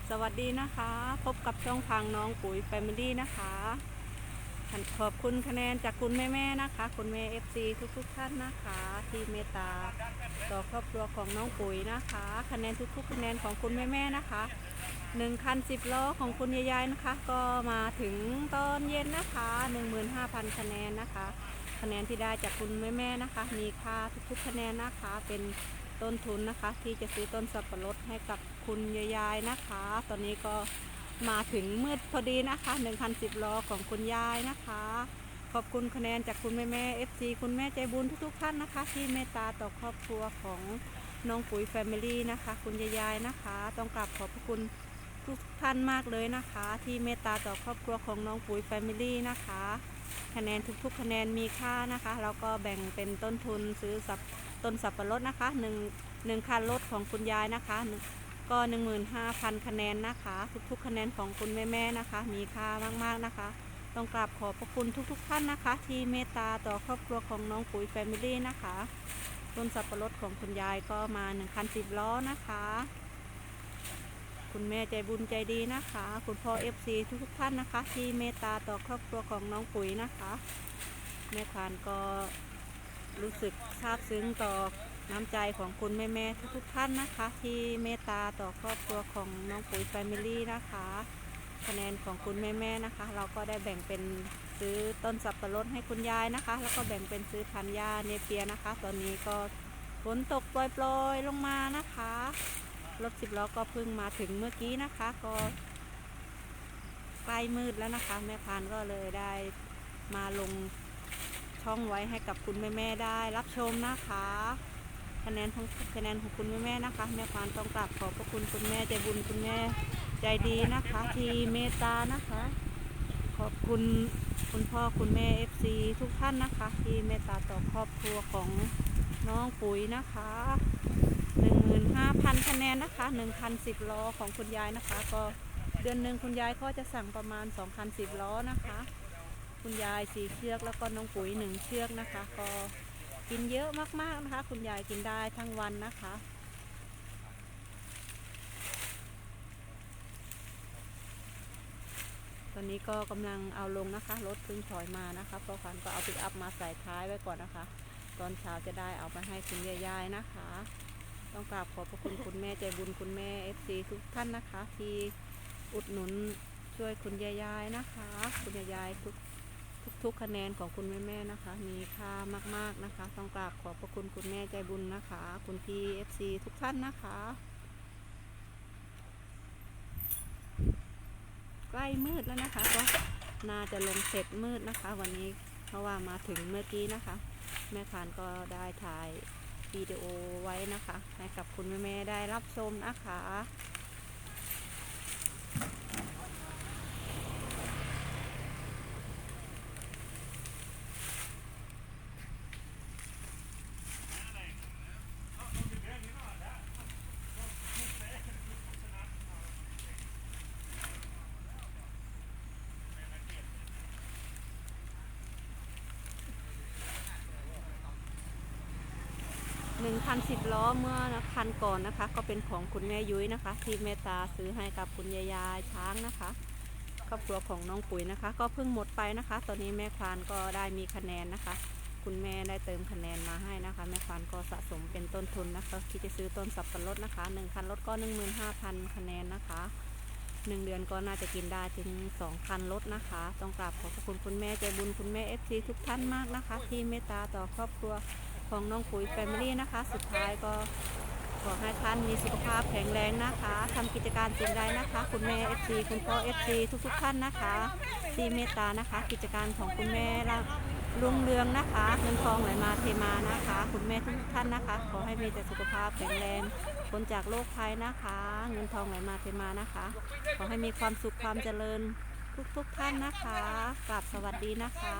บสวัสดีนะคะ พบกับช่องทางน้องปุ๋ยแฟมิลี่นะคะขอบคุณคะแนนจากคุณแม่ๆนะคะ คุณแม่ FC ทุกๆท่านนะคะ ที่เมตตาต่อครอบครัวของน้องปุ๋ยนะคะ คะแนนทุกๆคะแนนของคุณแม่ๆนะคะหนึ่งคันสิบล้อของคุณยายๆนะคะ ก็มาถึงตอนเย็นนะคะ15,000คะแนนนะคะ คะแนนที่ได้จากคุณแม่ๆนะคะ มีค่าทุกๆคะแนนนะคะเป็นต้นทุนนะคะ ที่จะซื้อต้นสับปะรดให้กับ คุณยายๆนะคะ ตอนนี้ก็มาถึงมืดพอดีนะคะ1 0 10ล้อของคุณยายนะคะ ขอบคุณคะแนนจากคุณแม่แม่ๆ FC คุณแม่ใจบุญทุกๆท่านนะคะ ที่เมตตาต่อครอบครัวของน้องปุ๋ยแฟมิลี่นะคะ คุณยายๆนะคะ ต้องกราบขอบพระคุณทุกท่านมากเลยนะคะ ที่เมตตาต่อครอบครัวของน้องปุ๋ยแฟมิลี่นะคะคะแนนทุกๆคะแนนมีค่านะคะแล้วก็แบ่งเป็นต้นทุนซื้อสับต้นสับปะรดนะคะหนึ่งหนึ่งคันรถของคุณยายนะคะหนึ่ง ก็ 15,000 คะแนนนะคะ ทุกๆ คะแนนของคุณแม่ๆนะคะ มีค่ามากๆนะคะ ต้องกราบขอบพระคุณทุกๆ ท่านนะคะ ที่เมตตาต่อครอบครัวของน้องปุ๋ยแฟมิลี่นะคะต้นสับปะรดของคุณยายก็มา1คัน10ล้อนะคะ คุณแม่ใจบุญใจดีนะคะ คุณพ่อ FC ทุกๆ ท่านนะคะ ที่เมตตาต่อครอบครัวของน้องปุ๋ยนะคะแม่ควานก็รู้สึกซาบซึ้งต่อ น้ำใจของคุณแม่ๆทุกๆท่านนะคะ ที่เมตตาต่อครอบครัวของน้องปุ๋ยแฟมิลี่นะคะ คะแนนของคุณแม่ๆนะคะ เราก็ได้แบ่งเป็นซื้อต้นสับปะรดให้คุณยายนะคะ แล้วก็แบ่งเป็นซื้อพันธุ์ญ้าเนเปียนะคะ ตอนนี้ก็ฝนตกโปรยๆลงมานะคะรถสิบล้อก็เพิ่งมาถึงเมื่อกี้นะคะ ก็ใกล้มืดแล้วนะคะ แม่พานก็เลยได้มาลงช่องไว้ให้กับคุณแม่ ๆ ได้รับชมนะคะ คะแนนของคะแนนของคุณแม่ๆนะคะ แม่พานต้องกราบขอบพระคุณคุณแม่ใจบุญคุณแม่ใจดีนะคะ ที่เมตตานะคะ ขอบคุณคุณพ่อคุณแม่ FC ทุกท่านนะคะ ที่เมตตาต่อครอบครัวของน้องปุ๋ยนะคะ15,000คะแนนนะคะ1,010ล้อของคุณยายนะคะ ก็เดือนหนึ่งคุณยายก็จะสั่งประมาณ2,010ล้อนะคะ คุณยายสี่เชือกแล้วก็น้องปุ๋ยหนึ่งเชือกนะคะ ก็ กินเยอะมากๆนะคะ คุณยายกินได้ทั้งวันนะคะ ตอนนี้ก็กำลังเอาลงนะคะ รถเพิ่งถอยมานะคะพราะขวัญก็เอาปิกอัพมาใส่ท้ายไว้ก่อนนะคะ ตอนเช้าจะได้เอาไปให้คุณยายๆนะคะ ต้องกราบขอบพระคุณคุณแม่ใจบุญคุณแม่ FC ทุกท่านนะคะ ที่อุดหนุนช่วยคุณยายๆนะคะ คุณยายๆทุก ทุกทุกคะแนนของคุณแม่ๆนะคะ มีค่ามากๆนะคะ ต้องกราบขอบพระคุณคุณแม่ใจบุญนะคะ คุณพี่ FC ทุกท่านนะคะ ใกล้มืดแล้วนะคะก็น่าจะลงเสร็จมืดนะคะ วันนี้เพราะว่ามาถึงเมื่อกี้นะคะ แม่คานก็ได้ถ่ายวิดีโอไว้นะคะ ให้กับคุณแม่ๆได้รับชมนะคะ หนึ่งคันสิบล้อเมื่อคันก่อนนะคะ ก็เป็นของคุณแม่ยุ้ยนะคะ ที่เมตตาซื้อให้กับคุณยายาช้างนะคะครอบครัวของน้องปุ๋ยนะคะ ก็เพิ่งหมดไปนะคะ ตอนนี้แม่ควานก็ได้มีคะแนนนะคะ คุณแม่ได้เติมคะแนนมาให้นะคะ แม่ควานก็สะสมเป็นต้นทุนนะคะที่จะซื้อต้นสับปะรดนะคะหนึ่งคันรถก็หนึ่งหมื่นห้าพันคะแนนนะคะหนึ่งเดือนก็น่าจะกินได้ถึงสองคันรถนะคะ ต้องกราบขอบคุณคุณแม่ใจบุญคุณแม่เอฟซีทุกท่านมากนะคะ ที่เมตตาต่อครอบครัว ของน้องปุ๋ยแฟมิลี่นะคะ สุดท้ายก็ขอให้ท่านมีสุขภาพแข็งแรงนะคะทำกิจการสิ่งใดนะคะ คุณแม่ FC คุณพ่อ FC ทุกๆท่านนะคะที่เมตตานะคะ กิจการของคุณแม่ละรุ่งเรืองนะคะเงินทองไหลมาเทมานะคะ คุณแม่ทุกท่านนะคะ ขอให้มีแต่สุขภาพแข็งแรงพ้นจากโรคภัยนะคะ เงินทองไหลมาเทมานะคะ ขอให้มีความสุขความเจริญทุกๆท่านนะคะกราบสวัสดีนะคะ